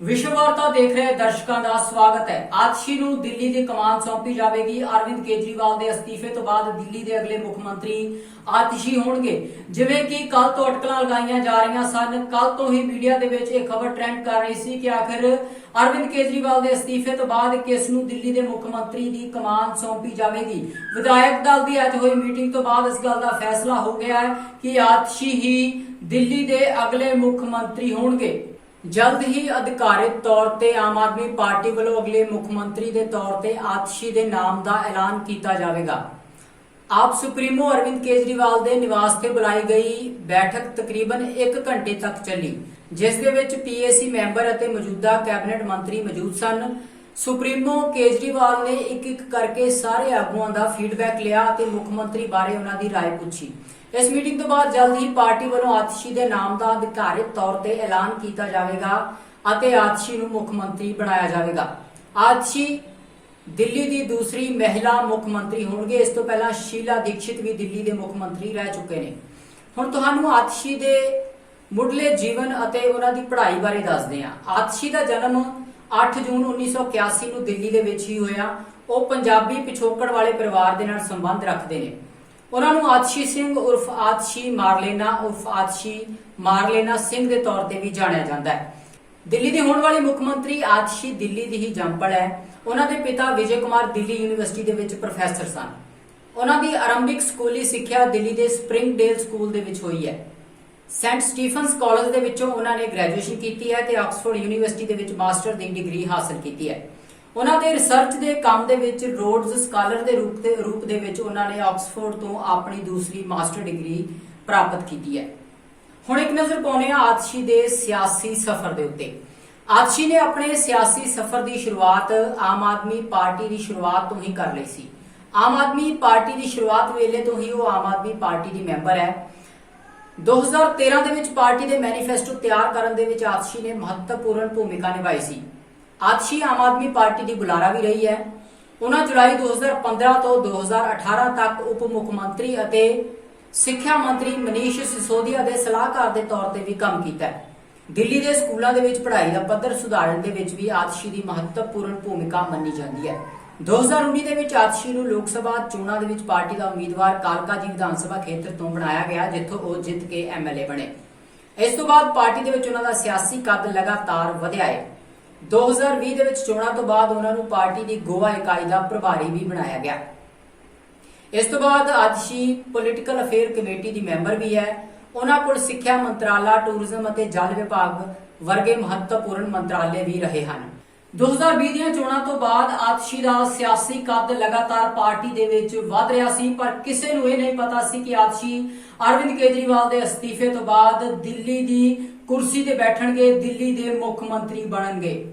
ਵਿਸ਼ਵ ਵਾਰਤਾ ਦੇਖ ਰਹੇ ਦਰਸ਼ਕਾਂ ਦਾ ਸਵਾਗਤ ਹੈ। ਆਤਸ਼ੀ ਨੂੰ ਦਿੱਲੀ ਦੀ ਕਮਾਨ ਸੌਂਪੀ ਜਾਵੇਗੀ। ਅਰਵਿੰਦ ਕੇਜਰੀਵਾਲ ਦੇ ਅਸਤੀਫੇ ਤੋਂ ਬਾਅਦ ਦਿੱਲੀ ਦੇ ਅਗਲੇ ਮੁੱਖ ਮੰਤਰੀ ਆਤਸ਼ੀ ਹੋਣਗੇ। ਜਿਵੇਂ ਕਿ ਕੱਲ ਤੋਂ ਅਟਕਲਾਂ ਲਗਾਈਆਂ ਜਾ ਰਹੀਆਂ ਸਨ। ਕੱਲ ਤੋਂ ਹੀ ਮੀਡੀਆ ਦੇ ਵਿੱਚ ਇਹ ਖਬਰ ਟ੍ਰੈਂਡ ਕਰ ਰਹੀ ਸੀ ਕਿ ਆਖਿਰ ਅਰਵਿੰਦ ਕੇਜਰੀਵਾਲ ਦੇ ਅਸਤੀਫੇ ਤੋਂ ਬਾਅਦ ਕਿਸ ਨੂੰ ਦਿੱਲੀ ਦੇ ਮੁੱਖ ਮੰਤਰੀ ਦੀ ਕਮਾਨ ਸੌਂਪੀ ਜਾਵੇਗੀ। ਵਿਧਾਇਕ ਦਲ ਦੀ ਅੱਜ ਹੋਈ ਮੀਟਿੰਗ ਤੋਂ ਬਾਅਦ ਇਸ ਗੱਲ ਦਾ ਫੈਸਲਾ ਹੋ ਗਿਆ ਹੈ ਕਿ ਆਤਸ਼ੀ ਹੀ ਦਿੱਲੀ ਦੇ ਅਗਲੇ ਮੁੱਖ ਮੰਤਰੀ ਹੋਣਗੇ। ਜਲਦ ਹੀ ਅਧਿਕਾਰਿਤ ਤੌਰ ਤੇ ਆਮ ਆਦਮੀ ਪਾਰਟੀ ਵੱਲੋਂ ਅਗਲੇ ਮੁੱਖ ਮੰਤਰੀ ਦੇ ਤੌਰ ਤੇ ਆਤਸ਼ੀ ਦੇ ਨਾਮ ਦਾ ਐਲਾਨ ਕੀਤਾ ਜਾਵੇਗਾ ਆਪ ਸੁਪਰੀਮੋ ਅਰਵਿੰਦ ਕੇਜਰੀਵਾਲ ਦੇ ਨਿਵਾਸ ਤੇ ਬੁਲਾਈ ਗਈ ਬੈਠਕ ਤਕਰੀਬਨ 1 ਘੰਟੇ ਤੱਕ ਚੱਲੀ ਜਿਸ ਦੇ ਵਿੱਚ ਪੀਏਸੀ ਮੈਂਬਰ ਅਤੇ ਮੌਜੂਦਾ ਕੈਬਨਿਟ ਮੰਤਰੀ ਮੌਜੂਦ ਸਨ ਸੁਪਰੀਮੋ ਕੇਜਰੀਵਾਲ ਨੇ ਇੱਕ ਇੱਕ ਕਰਕੇ ਸਾਰੇ ਆਗੂਆਂ ਦਾ ਫੀਡਬੈਕ ਲਿਆ ਅਤੇ ਮੁੱਖ ਮੰਤਰੀ ਬਾਰੇ ਉਹਨਾਂ ਦੀ رائے ਪੁੱਛੀ ਇਸ ਮੀਟਿੰਗ ਤੋਂ ਬਾਅਦ ਜਲਦ ਹੀ ਪਾਰਟੀ ਵੱਲੋਂ ਆਤਸ਼ੀ ਦੇ ਨਾਮ ਦਾ ਅਧਿਕਾਰਿਤ ਤੌਰ ਤੇ ਐਲਾਨ ਕੀਤਾ ਜਾਵੇਗਾ ਅਤੇ ਆਤਸ਼ੀ ਨੂੰ ਮੁੱਖ ਮੰਤਰੀ ਬਣਾਇਆ ਜਾਵੇਗਾ। ਆਤਸ਼ੀ ਦਿੱਲੀ ਦੀ ਦੂਸਰੀ ਮਹਿਲਾ ਮੁੱਖ ਮੰਤਰੀ ਹੋਣਗੇ। ਇਸ ਤੋਂ ਪਹਿਲਾਂ ਸ਼ੀਲਾ ਦੀਕਸ਼ਿਤ ਵੀ ਦਿੱਲੀ ਦੇ ਮੁੱਖ ਮੰਤਰੀ ਰਹਿ ਚੁੱਕੇ ਨੇ। ਹੁਣ ਤੁਹਾਨੂੰ ਆਤਸ਼ੀ ਦੇ ਮੁੱਢਲੇ ਜੀਵਨ ਅਤੇ ਉਹਨਾਂ ਦੀ ਪੜ੍ਹਾਈ ਬਾਰੇ ਦੱਸਦੇ ਹਾਂ। ਆਤਸ਼ੀ ਦਾ ਜਨਮ 8 ਜੂਨ 1981 ਨੂੰ ਦਿੱਲੀ ਦੇ ਵਿੱਚ ਹੀ ਹੋਇਆ। ਉਹ ਪੰਜਾਬੀ ਪਿਛੋਕੜ ਵਾਲੇ ਪਰਿਵਾਰ ਦੇ ਨਾਲ ਸੰਬੰਧ ਰੱਖਦੇ ਨੇ। ਉਹਨਾਂ ਨੂੰ ਆਤਸ਼ੀ ਸਿੰਘ ਉਰਫ ਆਤਸ਼ੀ ਮਾਰਲੇਨਾ, ਉਰਫ ਆਤਸ਼ੀ ਮਾਰਲੇਨਾ ਸਿੰਘ ਦੇ ਤੌਰ ਤੇ ਵੀ ਜਾਣਿਆ ਜਾਂਦਾ ਹੈ। ਦਿੱਲੀ ਦੀ ਹੋਣ ਵਾਲੀ ਮੁੱਖ ਮੰਤਰੀ ਆਤਸ਼ੀ ਦਿੱਲੀ ਦੀ ਹੀ ਜੰਪਲ ਹੈ। ਉਹਨਾਂ ਦੇ ਪਿਤਾ ਵਿਜੇ ਕੁਮਾਰ ਦਿੱਲੀ ਯੂਨੀਵਰਸਿਟੀ ਦੇ ਵਿੱਚ ਪ੍ਰੋਫੈਸਰ ਸਨ। ਉਹਨਾਂ ਦੀ ਆਰੰਭਿਕ ਸਕੂਲੀ ਸਿੱਖਿਆ ਦਿੱਲੀ ਦੇ ਸਪ੍ਰਿੰਗਡੇਲ ਸਕੂਲ ਦੇ ਵਿੱਚ ਹੋਈ ਹੈ। ਸੈਂਟ ਸਟੀਫਨਸ ਕਾਲਜ ਦੇ ਵਿੱਚੋਂ ਉਹਨਾਂ ਨੇ ਗ੍ਰੈਜੂਏਸ਼ਨ ਕੀਤੀ ਹੈ ਤੇ ਆਕਸਫੋਰਡ ਯੂਨੀਵਰਸਿਟੀ ਦੇ ਵਿੱਚ ਮਾਸਟਰ ਦੀ ਡਿਗਰੀ ਹਾਸਲ ਕੀਤੀ ਹੈ। ਉਹਨਾਂ ਦੇ ਰਿਸਰਚ ਦੇ ਕੰਮ ਦੇ ਵਿੱਚ ਰੋਡਸ ਸਕਾਲਰ ਦੇ ਰੂਪ ਦੇ ਰੂਪ ਦੇ ਵਿੱਚ ਉਹਨਾਂ ਨੇ ਆਕਸਫੋਰਡ ਤੋਂ ਆਪਣੀ ਦੂਸਰੀ ਮਾਸਟਰ ਡਿਗਰੀ ਪ੍ਰਾਪਤ ਕੀਤੀ ਹੈ। ਹੁਣ ਇੱਕ ਨਜ਼ਰ ਪਾਉਂਦੇ ਹਾਂ ਆਤਸ਼ੀ ਦੇ ਸਿਆਸੀ ਸਫ਼ਰ ਦੇ ਉੱਤੇ। ਆਤਸ਼ੀ ਨੇ ਆਪਣੇ ਸਿਆਸੀ ਸਫ਼ਰ ਦੀ ਸ਼ੁਰੂਆਤ ਆਮ ਆਦਮੀ ਪਾਰਟੀ ਦੀ ਸ਼ੁਰੂਆਤ ਤੋਂ ਹੀ ਕਰ ਲਈ ਸੀ। ਆਮ ਆਦਮੀ ਪਾਰਟੀ ਦੀ ਸ਼ੁਰੂਆਤ ਵੇਲੇ ਤੋਂ ਹੀ ਉਹ ਆਮ ਆਦਮੀ ਪਾਰਟੀ ਦੀ ਮੈਂਬਰ ਹੈ। 2013 ਦੇ ਵਿੱਚ ਪਾਰਟੀ ਦੇ ਮੈਨੀਫੈਸਟੋ ਤਿਆਰ ਕਰਨ ਦੇ ਵਿੱਚ ਆਤਸ਼ੀ ਨੇ ਮਹੱਤਵਪੂਰਨ ਭੂਮਿਕਾ ਨਿਭਾਈ ਸੀ। ਆਤਸ਼ੀ ਆਮ ਆਦਮੀ ਪਾਰਟੀ ਦੀ ਬੁਲਾਰਾ ਵੀ ਰਹੀ ਹੈ। ਉਹਨਾਂ ਜੁਲਾਈ 2015 ਤੋਂ 2018 ਤੱਕ ਉਪ ਮੁੱਖ ਮੰਤਰੀ ਅਤੇ ਸਿੱਖਿਆ ਮੰਤਰੀ ਮਨੀਸ਼ ਸਿਸੋਦੀਆ ਦੇ ਸਲਾਹਕਾਰ ਦੇ ਤੌਰ ਤੇ ਵੀ ਕੰਮ ਕੀਤਾ ਹੈ। ਦਿੱਲੀ ਦੇ ਸਕੂਲਾਂ ਦੇ ਵਿੱਚ ਪੜ੍ਹਾਈ ਦਾ ਪੱਧਰ ਸੁਧਾਰਨ ਦੇ ਵਿੱਚ ਵੀ ਆਤਸ਼ੀ ਦੀ ਮਹੱਤਵਪੂਰਨ ਭੂਮਿਕਾ ਮੰਨੀ ਜਾਂਦੀ ਹੈ। 2019 ਦੇ ਵਿੱਚ ਆਤਸ਼ੀ ਨੂੰ ਲੋਕ ਸਭਾ ਚੋਣਾਂ ਦੇ ਵਿੱਚ ਪਾਰਟੀ ਦਾ ਉਮੀਦਵਾਰ ਕਾਲਕਾ ਜੀ ਵਿਧਾਨ ਸਭਾ ਖੇਤਰ ਤੋਂ ਬਣਾਇਆ ਗਿਆ, ਜਿੱਥੋਂ ਉਹ ਜਿੱਤ ਕੇ ਐਮਐਲਏ ਬਣੇ। ਇਸ ਤੋਂ ਬਾਅਦ ਪਾਰਟੀ ਦੇ ਵਿੱਚ ਉਹਨਾਂ ਦਾ ਸਿਆਸੀ ਕੱਦ ਲਗਾਤਾਰ ਵਧਿਆ ਹੈ। 2020 ਦੇ ਵਿੱਚ ਚੋਣਾਂ ਤੋਂ ਬਾਅਦ ਉਹਨਾਂ ਨੂੰ ਪਾਰਟੀ ਦੀ ਗੋਆ ਇਕਾਈ ਦਾ ਪ੍ਰਭਾਰੀ ਵੀ ਬਣਾਇਆ ਗਿਆ। ਇਸ ਤੋਂ ਬਾਅਦ ਆਤਸ਼ੀ ਪੋਲੀਟੀਕਲ ਅਫੇਅਰ ਕਮੇਟੀ ਦੀ ਮੈਂਬਰ ਵੀ ਹੈ। ਉਹਨਾਂ ਕੋਲ ਸਿੱਖਿਆ ਮੰਤਰਾਲਾ, ਟੂਰਿਜ਼ਮ ਅਤੇ ਜਲ ਵਿਭਾਗ ਵਰਗੇ ਮਹੱਤਵਪੂਰਨ ਮੰਤਰਾਲੇ ਵੀ ਰਹੇ ਹਨ। 2020 ਦੀਆਂ ਚੋਣਾਂ ਤੋਂ ਬਾਅਦ ਆਤਸ਼ੀ ਦਾ ਸਿਆਸੀ ਕੱਦ ਲਗਾਤਾਰ ਪਾਰਟੀ ਦੇ ਵਿੱਚ ਵਧ ਰਿਹਾ ਸੀ, ਪਰ ਕਿਸੇ ਨੂੰ ਇਹ ਨਹੀਂ ਪਤਾ ਸੀ ਕਿ ਆਤਸ਼ੀ ਅਰਵਿੰਦ ਕੇਜਰੀਵਾਲ ਦੇ ਅਸਤੀਫੇ ਤੋਂ ਬਾਅਦ ਦਿੱਲੀ ਦੀ ਕੁਰਸੀ ਤੇ ਬੈਠਣਗੇ ਦਿੱਲੀ ਦੇ ਮੁੱਖ ਮੰਤਰੀ ਬਣਨਗੇ।